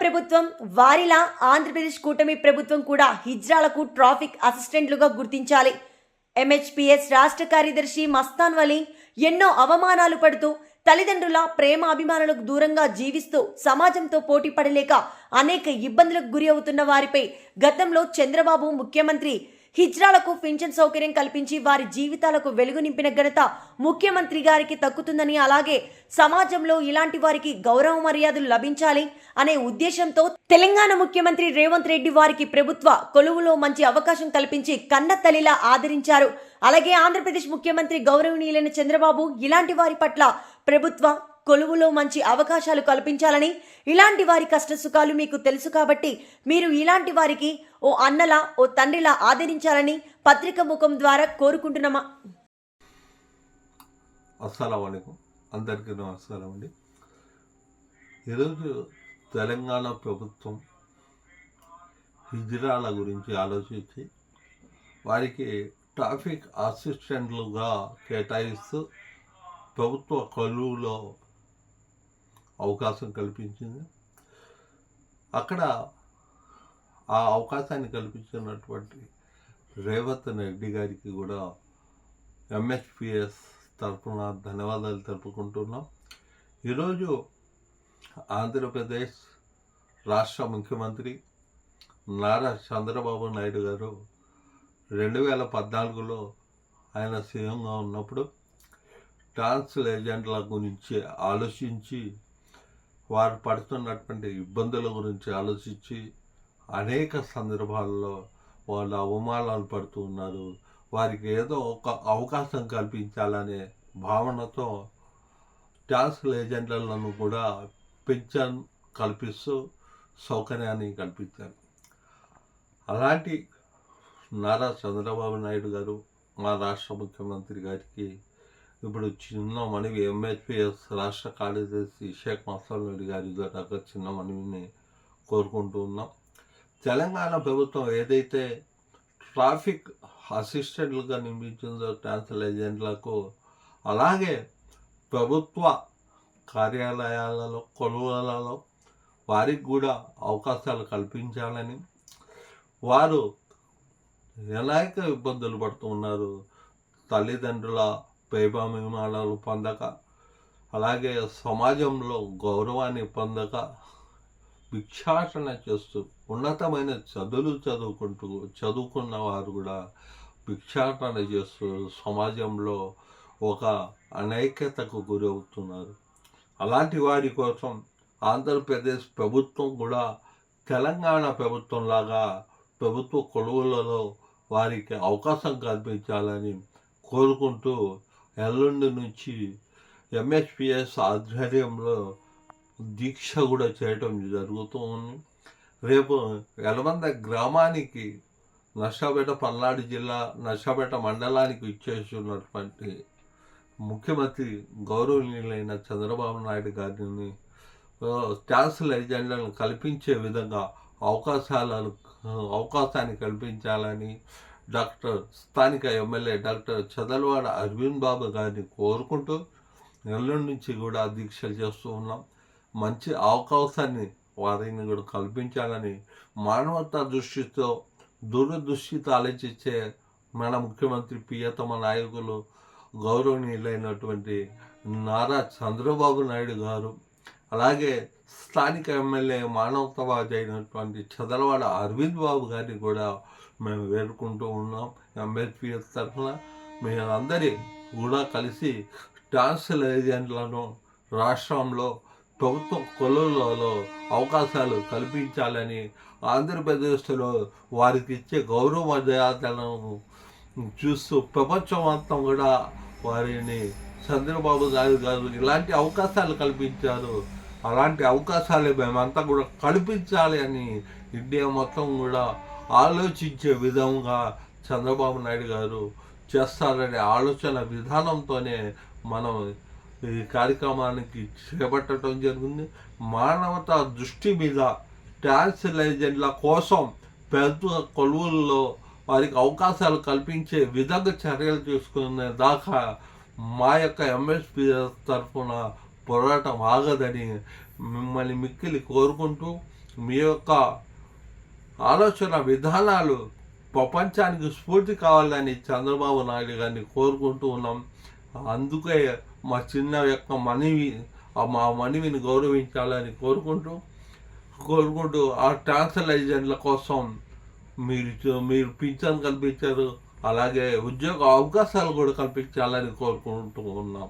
ప్రభుత్వం వారిలా ఆంధ్రప్రదేశ్ కూటమి ప్రభుత్వం కూడా హిజ్రాలకు ట్రాఫిక్ అసిస్టెంట్లుగా గుర్తించాలి. ఎంహెచ్పిఎస్ రాష్ట్ర కార్యదర్శి మస్తాన్ వలీ ఎన్నో అవమానాలు పడుతూ తల్లిదండ్రుల ప్రేమ అభిమానులకు దూరంగా జీవిస్తూ సమాజంతో పోటీ పడలేక అనేక ఇబ్బందులకు గురి అవుతున్న వారిపై గతంలో చంద్రబాబు ముఖ్యమంత్రి హిజ్రాలకు పింఛన్ సౌకర్యం కల్పించి వారి జీవితాలకు వెలుగు నింపిన ఘనత ముఖ్యమంత్రి గారికి తక్కుతుందని అలాగే సమాజంలో ఇలాంటి వారికి గౌరవ మర్యాదలు లభించాలి అనే ఉద్దేశంతో తెలంగాణ ముఖ్యమంత్రి రేవంత్ రెడ్డి వారికి ప్రభుత్వ కొలువులో మంచి అవకాశం కల్పించి కన్న తల్లిలా ఆదరించారు. అలాగే ఆంధ్రప్రదేశ్ ముఖ్యమంత్రి గౌరవనీయులైన చంద్రబాబు ఇలాంటి వారి పట్ల ప్రభుత్వ కొలువులో మంచి అవకాశాలు కల్పించాలని ఇలాంటి వారి కష్టసుఖాలు మీకు తెలుసు కాబట్టి మీరు ఇలాంటి వారికి ఓ అన్నలా ఓ తండ్రిలా ఆదరించాలని పత్రిక ముఖం ద్వారా కోరుకుంటున్నామా? అస్సలం అందరికీ నమస్కారం అండి. ఈరోజు తెలంగాణ ప్రభుత్వం హిజ్రాల గురించి ఆలోచించి వారికి ట్రాఫిక్ అసిస్టెంట్లుగా కేటాయిస్తూ ప్రభుత్వ కొలువులో అవకాశం కల్పించింది. అక్కడ ఆ అవకాశాన్ని కల్పించినటువంటి రేవంత్ రెడ్డి గారికి కూడా ఎంఎస్పిఎస్ తరఫున ధన్యవాదాలు తెలుపుకుంటున్నాం. ఈరోజు ఆంధ్రప్రదేశ్ రాష్ట్ర ముఖ్యమంత్రి నారా చంద్రబాబు నాయుడు గారు రెండు వేల పద్నాలుగులో ఆయన సీఎంగా ఉన్నప్పుడు ట్రాన్స్ ఏజెంట్ల గురించి ఆలోచించి వారు పడుతున్నటువంటి ఇబ్బందుల గురించి ఆలోచించి అనేక సందర్భాల్లో వాళ్ళు అవమానాలు పడుతూ ఉన్నారు. వారికి ఏదో ఒక అవకాశం కల్పించాలనే భావనతో ట్యాక్స్ ఏజెంట్లను కూడా పెన్షన్ కల్పిస్తూ సౌకర్యాన్ని కల్పించారు. అలాంటి నారా చంద్రబాబు నాయుడు గారు మా రాష్ట్ర ముఖ్యమంత్రి గారికి ఇప్పుడు చిన్న మనవి ఎంహెచ్పిఎస్ రాష్ట్ర కార్యదర్శి షేక్ మస్తాన్ రెడ్డి గారి దాకా చిన్న మనవిని కోరుకుంటూ ఉన్నాం. తెలంగాణ ప్రభుత్వం ఏదైతే ట్రాఫిక్ అసిస్టెంట్లుగా నియమించిందో ట్రాన్స్ఫర్ ఏజెంట్లకు అలాగే ప్రభుత్వ కార్యాలయాలలో కొలువులలో వారికి కూడా అవకాశాలు కల్పించాలని వారు అనేక ఇబ్బందులు పడుతున్నారు. తల్లిదండ్రుల ప్రేమాభిమానాలు పొందక అలాగే సమాజంలో గౌరవాన్ని పొందక భిక్షాటన చేస్తూ ఉన్నతమైన చదువులు చదువుకుంటూ చదువుకున్న వారు కూడా భిక్షాటన చేస్తూ సమాజంలో ఒక అనైక్యతకు గురవుతున్నారు అలాంటి వారి కోసం ఆంధ్రప్రదేశ్ ప్రభుత్వం కూడా తెలంగాణ ప్రభుత్వం లాగా ప్రభుత్వ కొలువులలో వారికి అవకాశం కల్పించాలని కోరుకుంటూ ఎల్లుండి నుంచి ఎంఎస్పిఎస్ ఆధ్వర్యంలో దీక్ష కూడా చేయటం జరుగుతూ ఉంది రేపు ఎలమంద గ్రామానికి నర్సాపేట పల్నాడు జిల్లా నర్సాపేట మండలానికి ఇచ్చేస్తున్నటువంటి ముఖ్యమంత్రి గౌరవనీయులైన చంద్రబాబు నాయుడు గారిని ఛాన్సలర్ ఎజెండాలను కల్పించే విధంగా అవకాశాలను అవకాశాన్ని కల్పించాలని డాక్టర్ స్థానిక ఎమ్మెల్యే డాక్టర్ చదలవాడ అరవింద్ బాబు గారిని కోరుకుంటూ నెల్లూరు నుంచి కూడా దీక్షలు చేస్తూ ఉన్నాం. మంచి అవకాశాన్ని వారిని కూడా కల్పించాలని మానవతా దృష్టితో దూరదృష్టితో ఆలోచించే మన ముఖ్యమంత్రి ప్రియతమ నాయకులు గౌరవనీయులైనటువంటి నారా చంద్రబాబు నాయుడు గారు అలాగే స్థానిక ఎమ్మెల్యే మానవతావాది అయినటువంటి చదలవాడ అరవింద్ బాబు గారిని కూడా మేము వేడుకుంటూ ఉన్నాం. ఎంఎస్పిఎస్ తరఫున మీరందరి కూడా కలిసి ట్రాన్స్ఫర్ ఏజెంట్లను రాష్ట్రంలో ప్రభుత్వ కొలువులలో అవకాశాలు కల్పించాలని ఆంధ్రప్రదేశ్లో వారికి ఇచ్చే గౌరవ మర్యాదలను చూస్తూ ప్రపంచమంతం కూడా వారిని చంద్రబాబు గారు గారు ఇలాంటి అవకాశాలు కల్పించారు. అలాంటి అవకాశాలు మేమంతా కూడా కల్పించాలి అని ఇండియా మొత్తం కూడా ఆలోచించే విధంగా చంద్రబాబు నాయుడు గారు చేస్తారనే ఆలోచన విధానంతోనే మనం ఈ కార్యక్రమానికి చేపట్టడం జరిగింది. మానవతా దృష్టి మీద ట్యాక్స్ కోసం పెద్ద కొలువుల్లో వారికి అవకాశాలు కల్పించే విధంగా చర్యలు తీసుకునే దాకా మా యొక్క ఎంఎస్పీ తరఫున పోరాటం ఆగదని మిమ్మల్ని మిక్కిలి కోరుకుంటూ మీ యొక్క ఆలోచన విధానాలు ప్రపంచానికి స్ఫూర్తి కావాలని చంద్రబాబు నాయుడు గారిని కోరుకుంటూ ఉన్నాం. అందుకే మా చిన్న యొక్క మనవి మా మనవిని గౌరవించాలని కోరుకుంటూ కోరుకుంటూ ఆ ట్రాన్స్లైజర్ల కోసం మీరు చూ- మీరు పింఛన్ కల్పించారు. అలాగే ఉద్యోగ అవకాశాలు కూడా కల్పించాలని కోరుకుంటూ ఉన్నాం.